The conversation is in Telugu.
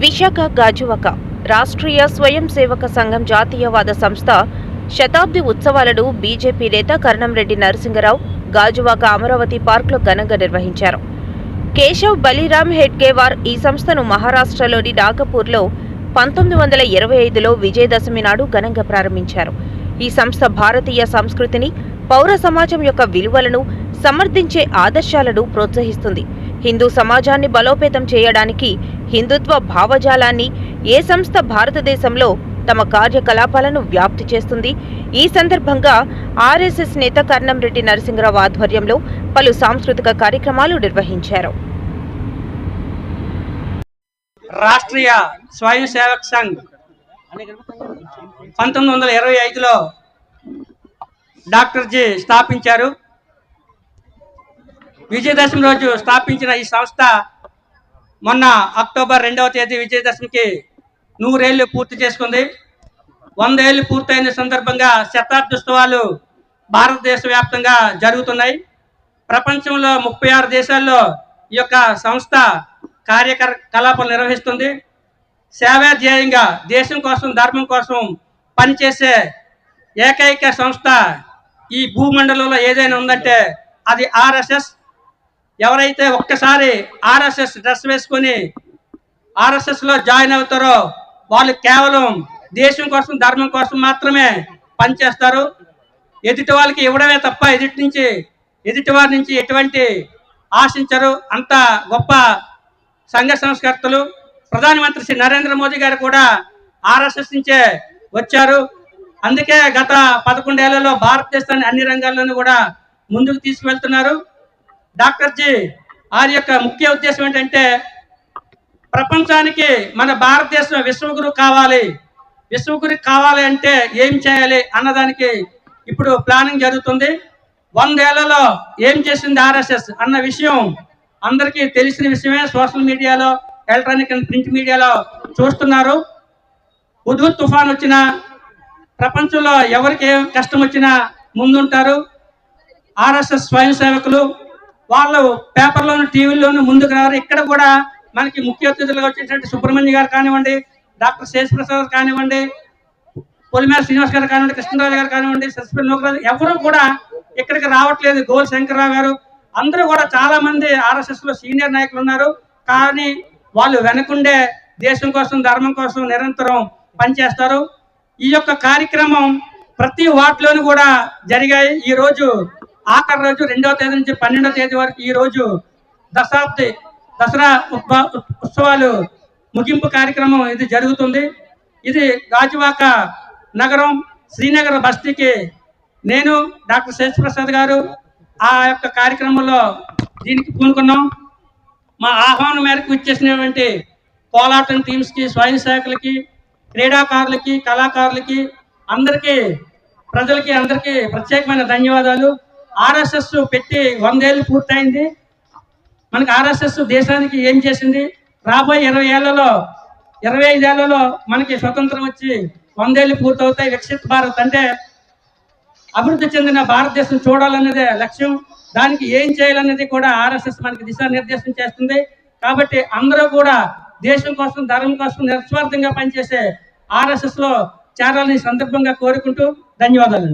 విశాఖ గాజువక రాష్ట్రీయ స్వయం సేవక సంఘం జాతీయవాద సంస్థ శతాబ్ది ఉత్సవాలను బీజేపీ నేత కరణంరెడ్డి నరసింగరావు గాజువాక అమరావతి పార్క్లో ఘనంగా నిర్వహించారు. కేశవ్ బలిరామ్ హెడ్గేవార్ ఈ సంస్థను మహారాష్ట్రలోని నాగపూర్లో పంతొమ్మిది వందల ఇరవై ఐదులో విజయదశమి నాడు ఘనంగా ప్రారంభించారు. ఈ సంస్థ భారతీయ సంస్కృతిని పౌర సమాజం యొక్క విలువలను సమర్థించే ఆదర్శాలను ప్రోత్సహిస్తుంది. హిందూ సమాజాన్ని బలోపేతం చేయడానికి హిందుత్వ భావజాలాన్ని ఏ సంస్థ భారతదేశంలో తమ కార్యకలాపాలను వ్యాప్తి చేస్తుంది? ఈ సందర్భంగా ఆర్ఎస్ఎస్ నేత కర్ణంరెడ్డి నరసింహరావు ఆధ్వర్యంలో పలు సాంస్కృతిక కార్యక్రమాలు నిర్వహించారు. రాష్ట్రీయ స్వయం సేవక్ సంఘ్ పంతొమ్మిది వందల ఇరవై ఐదులో డాక్టర్ జీ స్థాపించారు. విజయదశమి రోజు స్థాపించిన ఈ సంస్థ మొన్న అక్టోబర్ రెండవ తేదీ విజయదశమికి నూరేళ్ళు పూర్తి చేసుకుంది. వందేళ్ళు పూర్తయిన సందర్భంగా శతాబ్దోత్సవాలు భారతదేశ వ్యాప్తంగా జరుగుతున్నాయి. ప్రపంచంలో ముప్పై ఆరు దేశాల్లో ఈ యొక్క సంస్థ కార్యకలాపాలు నిర్వహిస్తుంది. సేవా ధ్యేయంగా దేశం కోసం ధర్మం కోసం పనిచేసే ఏకైక సంస్థ ఈ భూమండలంలో ఏదైనా ఉందంటే అది ఆర్ఎస్ఎస్ ఎవరైతే ఒక్కసారి ఆర్ఎస్ఎస్ డ్రెస్ వేసుకొని ఆర్ఎస్ఎస్లో జాయిన్ అవుతారో వాళ్ళు కేవలం దేశం కోసం ధర్మం కోసం మాత్రమే పనిచేస్తారు. ఎదుటి వాళ్ళకి ఇవ్వడమే తప్ప ఎదుటి నుంచి ఎదుటి వారి నుంచి ఎటువంటి ఆశించరు. అంత గొప్ప సంఘ సంస్కర్తలు. ప్రధానమంత్రి శ్రీ నరేంద్ర మోదీ గారు కూడా ఆర్ఎస్ఎస్ నుంచే వచ్చారు. అందుకే గత పదకొండేళ్ళలో భారతదేశాన్ని అన్ని రంగాల్లోనూ కూడా ముందుకు తీసుకువెళ్తున్నారు. డాక్టర్ జీ వారి యొక్క ముఖ్య ఉద్దేశం ఏంటంటే ప్రపంచానికి మన భారతదేశం విశ్వగురు కావాలి. విశ్వగురు కావాలి అంటే ఏం చేయాలి అన్నదానికి ఇప్పుడు ప్లానింగ్ జరుగుతుంది. వందేళ్ళలో ఏం చేసింది ఆర్ఎస్ఎస్ అన్న విషయం అందరికీ తెలిసిన విషయమే. సోషల్ మీడియాలో ఎలక్ట్రానిక్ అండ్ ప్రింట్ మీడియాలో చూస్తున్నారు. ఉదు తుఫాన్ వచ్చినా ప్రపంచంలో ఎవరికి కష్టం వచ్చినా ముందుంటారు. ఆర్ఎస్ఎస్ స్వయం సేవకులు వాళ్ళు పేపర్లోను టీవీలోను ముందుకు రారు. ఇక్కడ కూడా మనకి ముఖ్య అతిథులుగా వచ్చేటువంటి సుబ్రహ్మణ్య గారు కానివ్వండి డాక్టర్ శేషప్రసాద్ గారు కానివ్వండి పొలిమేర శ్రీనివాస్ గారు కానివ్వండి కృష్ణరాజు గారు కానివ్వండి సస్పెండ్ నోకరాజు ఎవరు కూడా ఇక్కడికి రావట్లేదు. గోల్ శంకర్రావు గారు. అందరూ కూడా చాలా మంది ఆర్ఎస్ఎస్లో సీనియర్ నాయకులు ఉన్నారు. కానీ వాళ్ళు వెనకుండే దేశం కోసం ధర్మం కోసం నిరంతరం పనిచేస్తారు. ఈ యొక్క కార్యక్రమం ప్రతి వార్డులోనూ కూడా జరిగాయి. ఈ రోజు ఆఖరి రోజు రెండవ తేదీ నుంచి పన్నెండవ తేదీ వరకు ఈ రోజు దశాబ్ది దసరా ఉత్సవాలు ముగింపు కార్యక్రమం ఇది జరుగుతుంది. ఇది గాజువాక నగరం శ్రీనగర్ బస్తీకి నేను డాక్టర్ శేషప్రసాద్ గారు ఆ యొక్క కార్యక్రమంలో దీనికి పూనుకున్నాం. మా ఆహ్వానం మేరకు ఇచ్చేసినటువంటి కోలాటం టీమ్స్కి స్వయం సేవకులకి క్రీడాకారులకి కళాకారులకి అందరికీ ప్రజలకి అందరికీ ప్రత్యేకమైన ధన్యవాదాలు. ఆర్ఎస్ఎస్ పెట్టి వందేళ్ళు పూర్తయింది. మనకి ఆర్ఎస్ఎస్ దేశానికి ఏం చేసింది? రాబోయే ఇరవై ఏళ్ళలో ఇరవై ఐదేళ్ళలో మనకి స్వతంత్రం వచ్చి వందేళ్ళు పూర్తవుతాయి. వికసిత్ భారత్ అంటే అభివృద్ధి చెందిన భారతదేశం చూడాలన్నదే లక్ష్యం. దానికి ఏం చేయాలన్నది కూడా ఆర్ఎస్ఎస్ మనకి దిశానిర్దేశం చేస్తుంది. కాబట్టి అందరూ కూడా దేశం కోసం ధర్మం కోసం నిస్వార్థంగా పనిచేసే ఆర్ఎస్ఎస్లో చేరాలని సందర్భంగా కోరుకుంటూ ధన్యవాదాలు